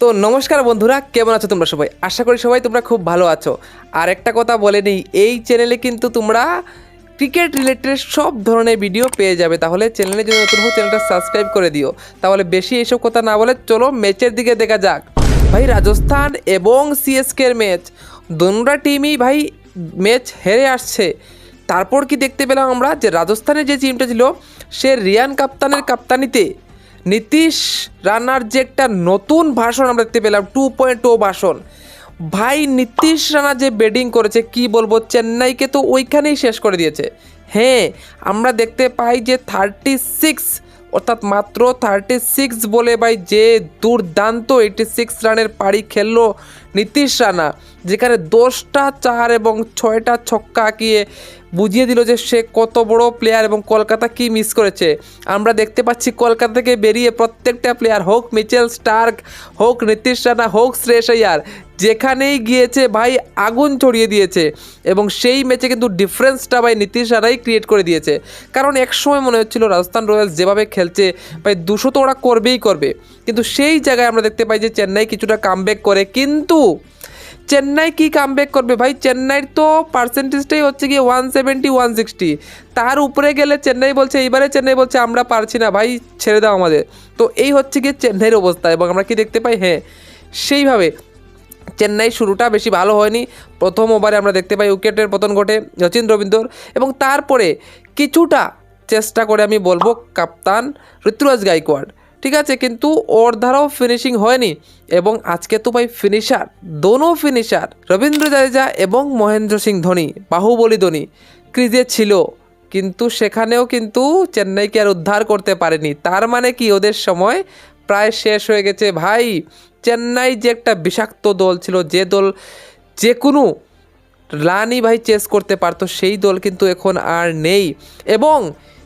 তো নমস্কার বন্ধুরা, কেমন আছো তোমরা সবাই? আশা করি সবাই তোমরা খুব ভালো আছো। আর একটা কথা বলে নিই, এই চ্যানেলে কিন্তু তোমরা ক্রিকেট রিলেটেড সব ধরনের ভিডিও পেয়ে যাবে। তাহলে চ্যানেলে যদি নতুন হোক চ্যানেলটা সাবস্ক্রাইব করে দিও। তাহলে বেশি এইসব কথা না বলে চলো ম্যাচের দিকে দেখা যাক। ভাই, রাজস্থান এবং সিএসকের ম্যাচ দোনোটা টিমই ভাই ম্যাচ হেরে আসছে। তারপর কি দেখতে পেলাম আমরা যে রাজস্থানের যে টিমটা ছিল, সে রিয়ান কাপ্তানের কাপ্তানিতে নীতিশ রানার যে একটা নতুন ভাষণ আমরা দেখতে পেলাম টু পয়েন্ট ও ভাষণ। ভাই নীতিশ রানা যে ব্যাটিং করেছে, কি বলব, চেন্নাইকে তো ওইখানেই শেষ করে দিয়েছে। হ্যাঁ আমরা দেখতে পাই যে থার্টি সিক্স অর্থাৎ মাত্র থার্টি সিক্স বলে ভাই যে দুর্দান্ত এইটি সিক্স রানের পাড়ি খেললো নীতিশ রানা, যেখানে দশটা চার এবং ছয়টা ছক্কা আঁকিয়ে বুঝিয়ে দিল যে সে কত বড় প্লেয়ার এবং কলকাতা কি মিস করেছে। আমরা দেখতে পাচ্ছি কলকাতা থেকে বেরিয়ে প্রত্যেকটা প্লেয়ার হোক মিচেল স্টার্ক, হোক নীতিশ রানা, হোক শ্রেয়স আয়ার যেখানেই গিয়েছে ভাই আগুন ছড়িয়ে দিয়েছে এবং সেই ম্যাচে কিন্তু ডিফারেন্সটা ভাই নীতিশ রানাই ক্রিয়েট করে দিয়েছে। কারণ একসময় মনে হচ্ছিল রাজস্থান রয়্যালস যেভাবে খেলছে, ভাই দুশো তো ওরা করবেই করবে। কিন্তু সেই জায়গায় আমরা দেখতে পাই যে চেন্নাই কিছুটা কামব্যাক করে। কিন্তু চেন্নাই কি কামব্যাক করবে ভাই? চেন্নাইয়ের তো পার্সেন্টেজটাই হচ্ছে গিয়ে ওয়ান সেভেন্টি ওয়ান সিক্সটি তার উপরে গেলে চেন্নাই বলছে, এইবারে চেন্নাই বলছে, আমরা পারছি না ভাই, ছেড়ে দাও আমাদের। তো এই হচ্ছে গিয়ে চেন্নাইয়ের অবস্থা এবং আমরা কি দেখতে পাই? হ্যাঁ সেইভাবে চেন্নাই শুরুটা বেশি ভালো হয়নি। প্রথম ওভারে আমরা দেখতে পাই উইকেটের পতন ঘটে রচিন রবীন্দ্র এবং তারপরে কিছুটা চেষ্টা করে আমি বলব কাপ্তান ঋতুরাজ গাইকোয়াড়। ঠিক আছে, কিন্তু ওর দ্বারাও ফিনিশিং হয়নি এবং আজকে তো ভাই ফিনিশার দোনো ফিনিশার রবীন্দ্র জাদেজা এবং মহেন্দ্র সিং ধোনি, বাহুবলী ধোনি, ক্রিজে ছিল। কিন্তু সেখানেও কিন্তু চেন্নাইকে আর উদ্ধার করতে পারেনি। তার মানে কি, ওদের সময় প্রায় শেষ হয়ে গেছে। ভাই চেন্নাই যে একটা বিষাক্ত দল ছিল, যে দল যে কোনো রানই ভাই চেস করতে পারতো, সেই দল কিন্তু এখন আর নেই। এবং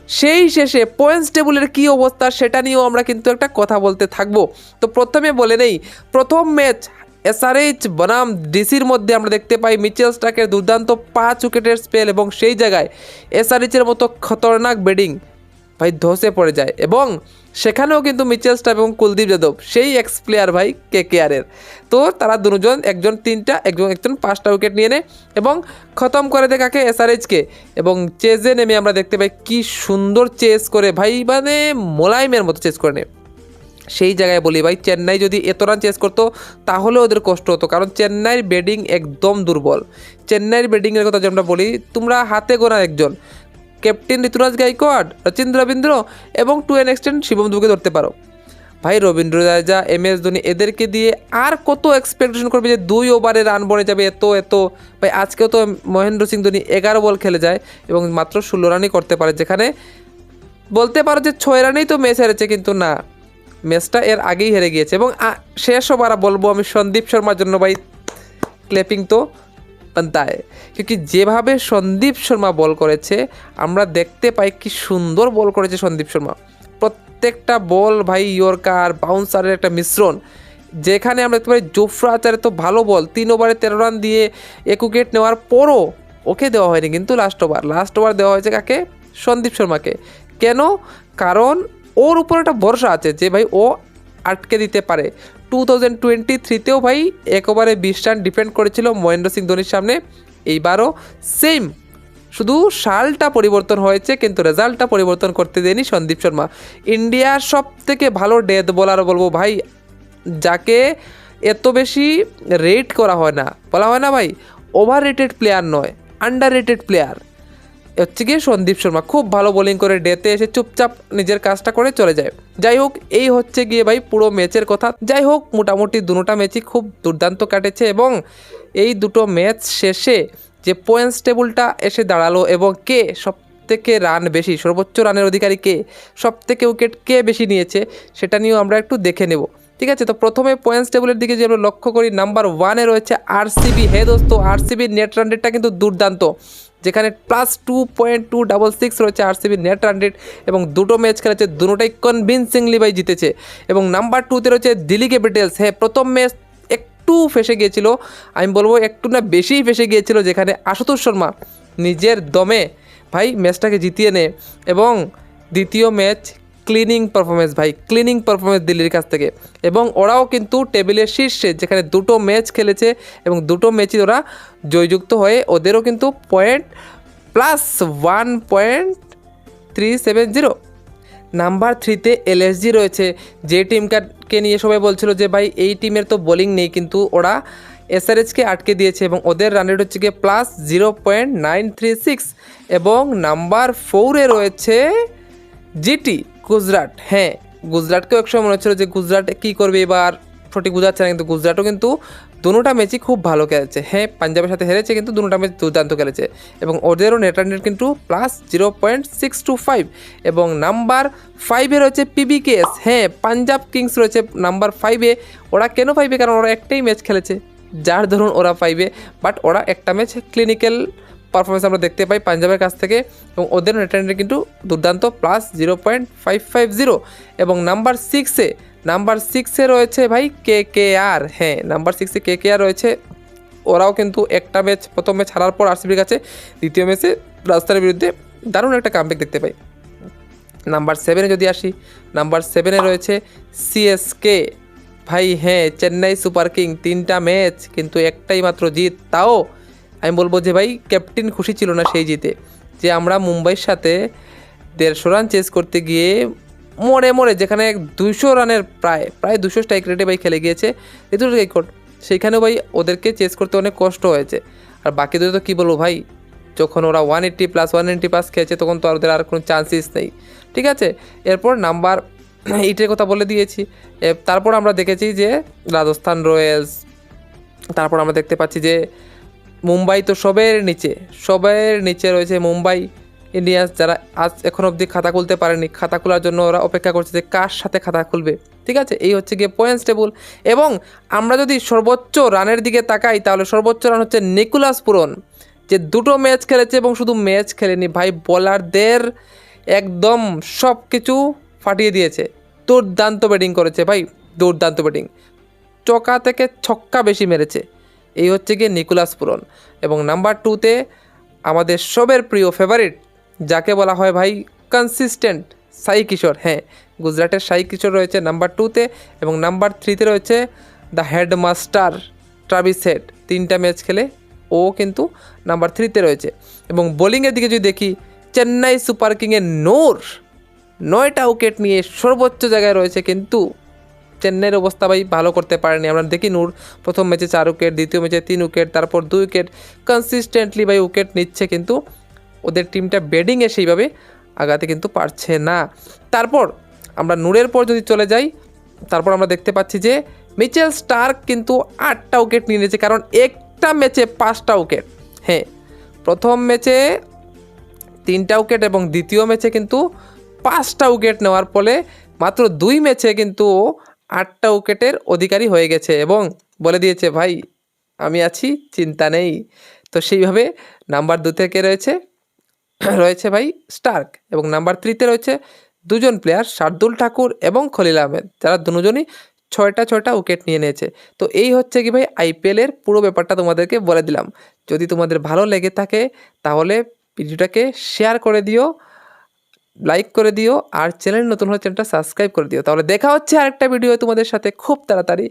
সেই শেষে পয়েন্টস টেবিলের কী অবস্থা সেটা নিয়েও আমরা কিন্তু একটা কথা বলতে থাকব। তো প্রথমে বলে নেই, প্রথম ম্যাচ এসআরএইচ বনাম ডিসির মধ্যে আমরা দেখতে পাই মিচেল স্টাকের দুর্দান্ত পাঁচ উইকেটের স্পেল এবং সেই জায়গায় এসআরএইচের মতো খতরনাক ব্যাটিং ভাই ধসে পড়ে যায়। এবং সেখানেও কিন্তু মিচেল স্টাফ এবং কুলদীপ যাদব, সেই এক্স প্লেয়ার ভাই কে কেয়ারের তো তারা দুজন, একজন তিনটা, একজন একজন পাঁচটা উইকেট নিয়ে নেয় এবং খতম করে দেয় কাকে? এসআরএইচকে এবং চেজে নেমে আমরা দেখতে পাই কি সুন্দর চেস করে ভাই মানে মোলাইমের মতো চেস করে নেয়। সেই জায়গায় বলি ভাই, চেন্নাই যদি এত রান চেস করতো, তাহলে ওদের কষ্ট হতো, কারণ চেন্নাইয়ের ব্যাটিং একদম দুর্বল। চেন্নাইয়ের ব্যাটিংয়ের কথা যদি আমরা বলি, তোমরা হাতে গোনা একজন। ক্যাপ্টেন ঋতুরাজ গাইকোয়াড রচিন রবীন্দ্র এবং টু এন এক্সটেন্ট শিবম দুবকে ধরতে পারো। ভাই, রবীন্দ্র জাদেজা এম এস ধোনি এদেরকে দিয়ে আর কত এক্সপেকটেশন করবে যে দুই ওভারে রান বনে যাবে এত এত? ভাই, আজকেও তো মহেন্দ্র সিং ধোনি এগারো বল খেলে যায় এবং মাত্র ষোলো রানই করতে পারে, যেখানে বলতে পারো যে ছয় রানেই তো ম্যাচ হেরেছে, কিন্তু না। ম্যাচটা এর আগেই হেরে গিয়েছে এবং শেষ ওভার বলব আমি সন্দীপ শর্মার জন্য, ভাই ক্লেপিং তো। বানতা है क्योंकि যেভাবে সন্দীপ শর্মা বল করেছে আমরা দেখতে পাই কি সুন্দর বল করেছে সন্দীপ শর্মা প্রত্যেকটা বল ভাই ইয়র্কার বাউন্সারের একটা মিশ্রণ যেখানে আমরা দেখতে পাই জোফরা আচারের তো ভালো বল তিন ওভারে তেরো রান দিয়ে এক উইকেট নেওয়ার পরও ওকে দেওয়া হয়নি কিন্তু লাস্ট ওভার লাস্ট ওভার দেওয়া হয়েছে কাকে সন্দীপ শর্মাকে কেন কারণ ওর উপর একটা ভরসা আছে যে ভাই ও আটকে দিতে পারে। টু থাউজেন্ড টোয়েন্টি থ্রিতেও ভাই এক ওভারে বিশ রান ডিফেন্ড করেছিল মহেন্দ্র সিং ধোনির সামনে। এইবারও সেম। শুধু সালটা পরিবর্তন হয়েছে, কিন্তু রেজাল্টটা পরিবর্তন করতে দেয়নি সন্দীপ শর্মা। ইন্ডিয়ার সব থেকে ভালো ডেথ বলার বলব ভাই, যাকে এত বেশি রেট করা হয় না। বলা হয় না ভাই ওভার রেটেড প্লেয়ার নয় আন্ডার রেটেড প্লেয়ার। হচ্ছে গিয়ে সন্দীপ শর্মা খুব ভালো বোলিং করে ডেতে এসে চুপচাপ নিজের কাজটা করে চলে যায়। যাই হোক, এই হচ্ছে গিয়ে ভাই পুরো ম্যাচের কথা। যাই হোক, মোটামুটি দুটোটা ম্যাচই খুব দুর্দান্ত কাটেছে এবং এই দুটো ম্যাচ শেষে যে পয়েন্টস টেবিলটা এসে দাঁড়াল এবং কে সব থেকে রান বেশি, সর্বোচ্চ রানের অধিকারী কে সব থেকে উইকেট কে বেশি নিয়েছে, সেটা নিয়েও আমরা একটু দেখে নেব। ঠিক আছে, তো প্রথমে পয়েন্টস টেবিলের দিকে যে আমরা লক্ষ্য করি নাম্বার ওয়ানে রয়েছে আরসিবি হে দোস্ত আরসিবির নেট রান রেটটা কিন্তু দুর্দান্ত। যেখানে plus two point two double six রয়েছে আরসিবি নেট রান এবং দুটো ম্যাচ খেলেছে, দুটোটাই কনভিনসিংলি ভাই জিতেছে। এবং নাম্বার টুতে রয়েছে দিল্লি ক্যাপিটালস হ্যাঁ প্রথম ম্যাচ একটু ফেসে গিয়েছিল, আমি বলব একটু না বেশিই ফেসে গিয়েছিল, যেখানে আশুতোষ শর্মা নিজের দমে ভাই ম্যাচটাকে জিতিয়ে নেয়। এবং দ্বিতীয় ম্যাচ ক্লিনিং পারফরমেন্স ভাই। ক্লিনিং পারফরমেন্স দিল্লির কাছ থেকে। এবং ওরাও কিন্তু টেবিলের শীর্ষে যেখানে দুটো ম্যাচ খেলেছে এবং দুটো ম্যাচই ওরা জয়যুক্ত হয়ে ওদেরও কিন্তু point plus one point three seven zero number থ্রিতে এলএসজি রয়েছে। যে টিমকে নিয়ে সবাই বলছিল যে, ভাই, এই টিমের তো বোলিং নেই। কিন্তু ওরা এসআরএচকে আটকে দিয়েছে এবং ওদের রান রেট হচ্ছে গিয়ে plus zero point nine three six এবং নাম্বার ফোরে রয়েছে জিটি গুজরাট হ্যাঁ গুজরাটকেও একসময় মনে হচ্ছিল যে গুজরাট কী করবে এবার সঠিক বোঝাচ্ছে না, কিন্তু গুজরাটও কিন্তু দুটোটা ম্যাচই খুব ভালো খেলেছে। হ্যাঁ পাঞ্জাবের সাথে হেরেছে, কিন্তু দুটোটা ম্যাচ দুর্দান্ত খেলেছে। এবং ওদেরও নেট রান রেট কিন্তু plus zero point six two five এবং নাম্বার ফাইভে রয়েছে পিবিকেএস হ্যাঁ পাঞ্জাব কিংস রয়েছে নাম্বার ফাইভে ওরা কেন ফাইভে কারণ ওরা একটাই ম্যাচ খেলেছে। যার ধরুন ওরা ফাইভে বাট ওরা একটা ম্যাচ ক্লিনিক্যাল পারফরমেন্স আমরা দেখতে পাই পাঞ্জাবের কাছ থেকে এবং ওদের নেট কিন্তু দুর্দান্ত plus zero point five five zero এবং নাম্বার সিক্সে নাম্বার সিক্সে রয়েছে ভাই কে কে আর হ্যাঁ নাম্বার সিক্সে কে কে আর রয়েছে। ওরাও কিন্তু একটা ম্যাচ প্রথম ম্যাচ হারার পর আরসিবির কাছে, দ্বিতীয় ম্যাচে রাজস্থানের বিরুদ্ধে দারুণ একটা কামব্যাক দেখতে পাই। নাম্বার সেভেনে যদি আসি নাম্বার সেভেনে রয়েছে সিএসকে ভাই হ্যাঁ চেন্নাই সুপার কিং তিনটা ম্যাচ কিন্তু একটাই মাত্র জিত, তাও আমি বলব যে ভাই, ক্যাপ্টেন খুশি ছিল না সেই জিতে। যে আমরা মুম্বাইয়ের সাথে দেড়শো রান চেস করতে গিয়ে মোড়ে মোড়ে যেখানে দুশো রানের প্রায় প্রায় দুশো স্ট্রাইক রেটে ভাই খেলে গিয়েছে ঋতু রেকর্ড সেইখানেও ভাই ওদেরকে চেস করতে অনেক কষ্ট হয়েছে। আর বাকিদের তো কী বলব ভাই, যখন ওরা one eighty plus one eighty plus খেয়েছে তখন তো ওদের আর কোনো চান্সেস নেই। ঠিক আছে? এরপর নাম্বার এইটের কথা বলে দিয়েছি। তারপর আমরা দেখেছি যে রাজস্থান রয়্যালস, তারপর আমরা দেখতে পাচ্ছি যে মুম্বাই তো সবের নিচে সবের নিচে রয়েছে মুম্বাই ইন্ডিয়ান্স যারা আজ এখন অবধি খাতা খুলতে পারেনি। খাতা খোলার জন্য ওরা অপেক্ষা করছে যে কার সাথে খাতা খুলবে। ঠিক আছে? এই হচ্ছে গিয়ে পয়েন্টস টেবল এবং আমরা যদি সর্বোচ্চ রানের দিকে তাকাই, তাহলে সর্বোচ্চ রান হচ্ছে নিকুলাস পুরন, যে দুটো ম্যাচ খেলেছে এবং শুধু ম্যাচ খেলেনি। ভাই বোলারদের একদম সব কিছু ফাটিয়ে দিয়েছে। দুর্দান্ত ব্যাটিং করেছে ভাই, দুর্দান্ত ব্যাটিং চকা থেকে ছক্কা বেশি মেরেছে। এই হচ্ছে গিয়ে নিকুলাস পুরন। এবং নাম্বার টুতে আমাদের সবের প্রিয় ফেভারিট যাকে বলা হয় ভাই কনসিস্টেন্ট সাই কিশোর। হ্যাঁ গুজরাটের সাই কিশোর রয়েছে নাম্বার টুতে এবং নাম্বার থ্রিতে রয়েছে দ্য হেডমাস্টার ট্রাভিস হেড তিনটা ম্যাচ খেলে ও কিন্তু নাম্বার থ্রিতে রয়েছে। এবং বোলিংয়ের দিকে যদি দেখি, চেন্নাই সুপার কিংয়ের নোর নয়টা উইকেট নিয়ে সর্বোচ্চ জায়গায় রয়েছে কিন্তু চেন্নাইয়ের অবস্থা ভাই ভালো করতে পারেনি। আমরা দেখি নূর, প্রথম ম্যাচে চার উইকেট, দ্বিতীয় ম্যাচে তিন উইকেট, তারপর দুই উইকেট। কনসিস্টেন্টলি ভাই উইকেট নিচ্ছে কিন্তু ওদের টিমটা ব্যাটিংয়ে সেইভাবে আগাতে কিন্তু পারছে না। তারপর আমরা নূরের পর যদি চলে যাই, তারপর আমরা দেখতে পাচ্ছি যে মিচেল স্টার্ক কিন্তু আটটা উইকেট নিয়ে নিয়েছে, কারণ একটা ম্যাচে পাঁচটা উইকেট। হ্যাঁ প্রথম ম্যাচে তিনটা উইকেট এবং দ্বিতীয় ম্যাচে কিন্তু পাঁচটা উইকেট নেওয়ার ফলে মাত্র দুই ম্যাচে কিন্তু আটটা উইকেটের অধিকারী হয়ে গেছে এবং বলে দিয়েছে, ভাই, আমি আছি, চিন্তা নেই। তো সেইভাবে নাম্বার দু থেকে রয়েছে রয়েছে ভাই স্টার্ক এবং নাম্বার থ্রিতে রয়েছে দুজন প্লেয়ার, শার্দুল ঠাকুর এবং খলিল আহমেদ, যারা দুজনই ছয়টা ছয়টা উইকেট নিয়ে নিয়েছে। তো এই হচ্ছে কি ভাই আইপিএলের পুরো ব্যাপারটা তোমাদেরকে বলে দিলাম। যদি তোমাদের ভালো লেগে থাকে তাহলে ভিডিওটাকে শেয়ার করে দিও। লাইক করে দিও আর চ্যানেল নতুন হলে চ্যানেলটা সাবস্ক্রাইব করে দিও। তাহলে দেখা হচ্ছে আরেকটা ভিডিও তোমাদের সাথে খুব তাড়াতাড়ি।